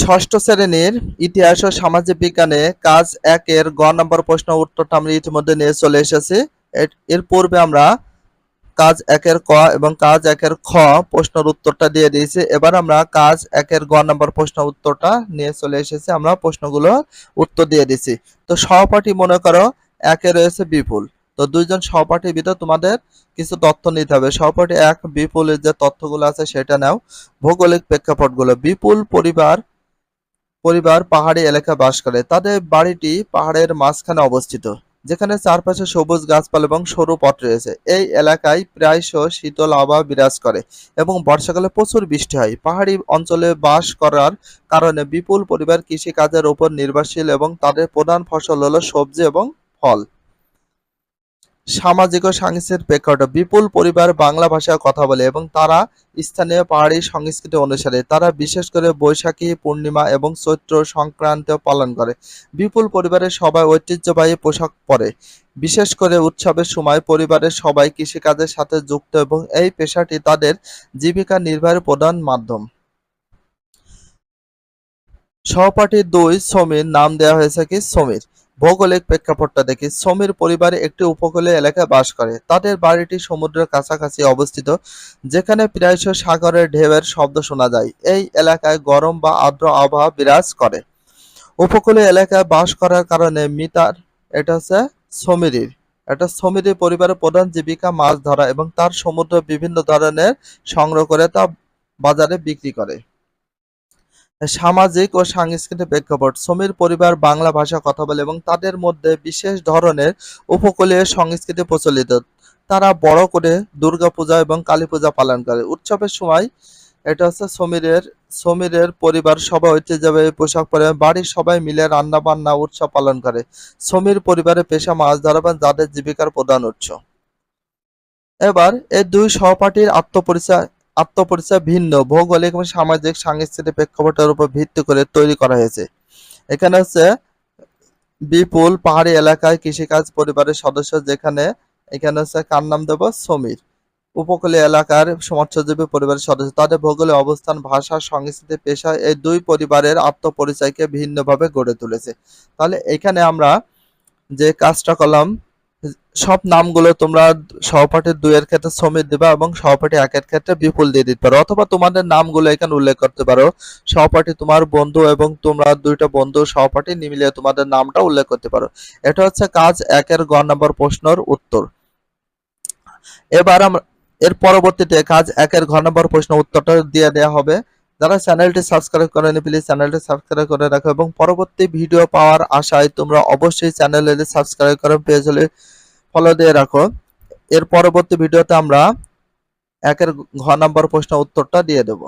ষষ্ঠ শ্রেণির ইতিহাস ও সামাজিক বিজ্ঞানে কাজ একের গ নম্বর প্রশ্ন উত্তরটা আমরা ইতিমধ্যে নিয়ে চলে এসেছি। এর- পূর্বে আমরা কাজ একের ক এবং কাজ একের খ প্রশ্নের উত্তরটা দিয়ে দিয়েছি। এবার আমরা কাজ একের গ নম্বর প্রশ্ন উত্তরটা নিয়ে চলে এসেছি। আমরা প্রশ্নগুলো উত্তর দিয়ে দিছি তো সহপাঠী মনে করো একে রয়েছে বিপুল। তো দুইজন সহপাঠীর ভিতর তোমাদের কিছু তথ্য নিতে হবে। সহপাঠী এক, বিপুলের যে তথ্যগুলো আছে সেটা নাও। ভৌগোলিক প্রেক্ষাপটগুলো। বিপুল পরিবার পরিবার, পাহাড়ি এলাকা বাস করে। তাদের বাড়িটি পাহাড়ের মাঝখানে অবস্থিত, যেখানে চারপাশে সবুজ গাছপালা এবং সরু পথ রয়েছে। এই এলাকায় প্রায়শ শীতল আবহাওয়া বিরাজ করে এবং বর্ষাকালে প্রচুর বৃষ্টি হয়। পাহাড়ি অঞ্চলে বাস করার কারণে বিপুল পরিবার কৃষিকাজের উপর নির্ভরশীল এবং তাদের প্রধান ফসল হলো সবজি এবং ফল। সামাজিক ও সাংস্কৃতিক প্রেক্ষাপট বিপুল পরিবার বাংলা ভাষায় কথা বলে এবং তারা স্থানীয় পাহাড়ি সংস্কৃতি অনুসারে তারা বিশেষ করে বৈশাখী, পূর্ণিমা এবং চৈত্র সংক্রান্ত পালন করে। বিপুল পরিবারের সবাই ঐতিহ্যবাহী পোশাক পরে। বিশেষ করে উৎসবের সময় পরিবারের সবাই কৃষিকাজের সাথে যুক্ত এবং এই পেশাটি তাদের জীবিকা নির্বাহের প্রধান মাধ্যম। সহপাঠী দুই সমীর, নাম দেওয়া হয়েছে কি সমীর। ভৌগোলিক প্রেক্ষাপটটা দেখি। সমীর পরিবারে একটি উপকূলীয় এলাকায় বাস করে। তাদের বাড়িটি সমুদ্রের কাছাকাছি অবস্থিত, যেখানে প্রায়শ সাগরের ঢেউয়ের শব্দ শোনা যায়। এই এলাকায় গরম বা আর্দ্র আবহাওয়া বিরাজ করে। উপকূলীয় এলাকায় বাস করার কারণে মিতার, এটা হচ্ছে সমীরের। এটা সমীরের পরিবারের প্রধান জীবিকা, মাছ ধরা এবং তার সমুদ্র বিভিন্ন ধরনের সংগ্রহ করে তা বাজারে বিক্রি করে। সামাজিক ও সাংস্কৃতিক প্রেক্ষাপট সমীর পরিবার, বাংলা ভাষা কথা বলে এবং তাদের মধ্যে বিশেষ ধরনের উপকূলীয় সংস্কৃতি প্রচলিত। তারা বড় করে দুর্গাপূজা এবং কালী পূজা পালন করে। উৎসবের সময় এটা হচ্ছে সমীরের সমীরের পরিবার সবাই ঐতিহ্যবাহী পোশাক পরে বাড়ির সবাই মিলে রান্না বান্না উৎসব পালন করে। সমীর পরিবারের পেশা মাছ ধরা যাদের জীবিকার প্রধান উৎস। এবার এই দুই সহপাঠীর আত্মপরিচয় আত্মপরিচয় ভিন্ন, ভৌগোলিক এবং সামাজিক সাংস্কৃতিক প্রেক্ষাপটের উপর ভিত্তি করে তৈরি করা হয়েছে। এখানে হচ্ছে বিপুল পাহাড়ি এলাকায় কৃষিকাজ পরিবারের সদস্য, যেখানে এখানে হচ্ছে কার নাম দেব? সমীর। উপকূলীয় এলাকার মৎস্যজীবী পরিবারের সদস্য। তাদের ভৌগোলিক অবস্থান, ভাষা, সংস্কৃতি, পেশা, এই দুই পরিবারের আত্মপরিচয়কে ভিন্নভাবে গড়ে তুলেছে। তাহলে এখানে আমরা যে কাজটা করলাম সব নামগুলো তোমরা সহপাঠী দুইয়ের ক্ষেত্রে সমীর দিবা এবং সহপাঠী একের ক্ষেত্রে বিপুল দিয়ে দিতে পারো। অথবা তোমাদের নামগুলো এখানে উল্লেখ করতে পারো। সহপাঠী তোমার বন্ধু এবং তোমরা দুইটা বন্ধু সহপাঠী মিলিয়ে তোমাদের নামটা উল্লেখ করতে পারো। এটা হচ্ছে কাজ একের গ নম্বর প্রশ্নের উত্তর। এবার আমরা এর পরবর্তীতে কাজ একের ঘ নম্বর প্রশ্ন উত্তরটা দিয়ে দেওয়া হবে। যারা চ্যানেলটি সাবস্ক্রাইব করেনি প্লিজ চ্যানেলটি সাবস্ক্রাইব করে রাখো এবং পরবর্তী ভিডিও পাওয়ার আশায় তোমরা অবশ্যই চ্যানেলে সাবস্ক্রাইব করে, পেজ হলে ফলো দিয়ে রাখো। এর পরবর্তী ভিডিওতে আমরা একের ঘ নম্বর প্রশ্ন উত্তরটা দিয়ে দেবো।